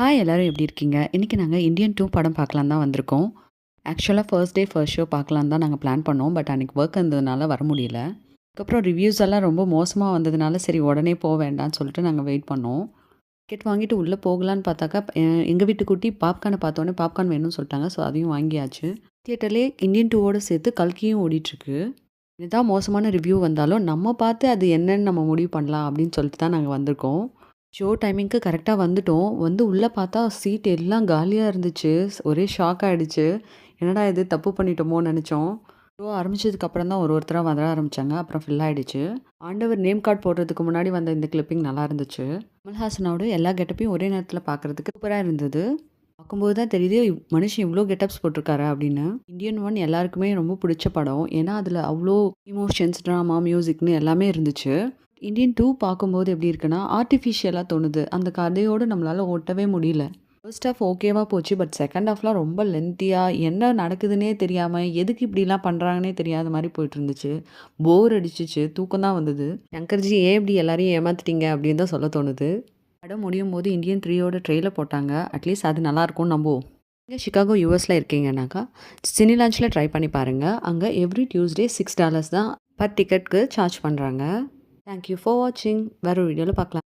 Hi எல்லோரும் எப்படி இருக்கீங்க? இன்னைக்கு நாங்கள் இந்தியன் டூ படம் பார்க்கலாம் தான் வந்திருக்கோம். ஆக்சுவலாக ஃபர்ஸ்ட் டே ஃபர்ஸ்ட் ஷோ பார்க்கலான்னு தான் நாங்கள் பிளான் பண்ணோம். பட் அன்றைக்கி ஒர்க் இருந்ததுனால வர முடியல. அதுக்கப்புறம் ரிவ்யூஸ் எல்லாம் ரொம்ப மோசமாக வந்ததுனால சரி உடனே போக வேண்டாம்னு சொல்லிட்டு நாங்கள் வெயிட் பண்ணோம். டிக்கெட் வாங்கிட்டு உள்ளே போகலான்னு பார்த்தாக்கா எங்கள் வீட்டுக்குட்டி வீட்டு குட்டி பாப்கார்ன் வேணும்னு சொல்லிட்டாங்க. ஸோ அதையும் வாங்கியாச்சு. தியேட்டர்லேயே இந்தியன் டூவோடு சேர்த்து கல்கியும் ஓடிட்டுருக்கு. இதுதான் மோசமான ரிவ்யூ வந்தாலும் நம்ம பார்த்து அது என்னன்னு நம்ம முடிவு பண்ணலாம் அப்படின்னு சொல்லிட்டு தான் நாங்கள் வந்திருக்கோம். ஷோ டைமிங்க்கு கரெக்டாக வந்துட்டோம். வந்து உள்ளே பார்த்தா சீட் எல்லாம் காலியாக இருந்துச்சு. ஒரே ஷாக் ஆகிடுச்சு என்னடா இது தப்பு பண்ணிட்டோமோன்னு நினச்சோம் ஷோ ஆரம்பித்ததுக்கப்புறம் தான் ஒரு ஒருத்தராக வர ஆரம்பித்தாங்க அப்புறம் ஃபில் ஆகிடுச்சு ஆண்டவர் நேம் கார்டு போடுறதுக்கு முன்னாடி வந்த இந்த கிளிப்பிங் நல்லா இருந்துச்சு. கமல்ஹாசனோட எல்லா கெட்டப்பையும் ஒரே நேரத்தில் பார்க்கறதுக்கு சூப்பராக இருந்தது. பார்க்கும்போது தான் தெரியுது மனுஷன் இவ்வளோ கெட்டப்ஸ் போட்டிருக்காரு அப்படின்னு. இந்தியன் ஒன் எல்லாருக்குமே ரொம்ப பிடிச்ச படம். ஏன்னா அதில் அவ்வளோ இமோஷன்ஸ் ட்ராமா, மியூசிக்னு எல்லாமே இருந்துச்சு. இந்தியன் டூ பார்க்கும்போது எப்படி இருக்குன்னா, ஆர்டிஃபிஷியலாக தோணுது. அந்த கதையோடு நம்மளால் ஓட்டவே முடியல. ஃபர்ஸ்ட் ஆஃப் ஓகேவாக போச்சு. பட் செகண்ட் ஆஃப்லாம் ரொம்ப லென்த்தியாக என்ன நடக்குதுன்னே தெரியாமல் எதுக்கு இப்படிலாம் பண்ணுறாங்கன்னே தெரியாத மாரி போயிட்டுருந்துச்சு. போர் அடிச்சுச்சு. தூக்கம் தான் வந்தது. "சங்கர்ஜி ஏன் இப்படி எல்லாரையும் ஏமாத்திட்டீங்க?" அப்படின்னு தான் சொல்ல தோணுது. படம் முடியும்போது இந்தியன் த்ரீயோட ட்ரெயிலர் போட்டாங்க. அட்லீஸ்ட் அது நல்லாயிருக்கும்னு நம்புவோம். நீங்கள் சிகாகோ, யூஎஸில் இருக்கீங்கனாக்கா சினி லான்ச்சில் ட்ரை பண்ணி பாருங்கள் அங்கே எவ்ரி டியூஸ்டே சிக்ஸ் டாலர்ஸ் தான் பர் டிக்கெட்டுக்கு சார்ஜ் பண்ணுறாங்க தேங்க் யூ ஃபார் வாட்சிங். வேற ஒரு வீடியோல பார்க்கலாம்.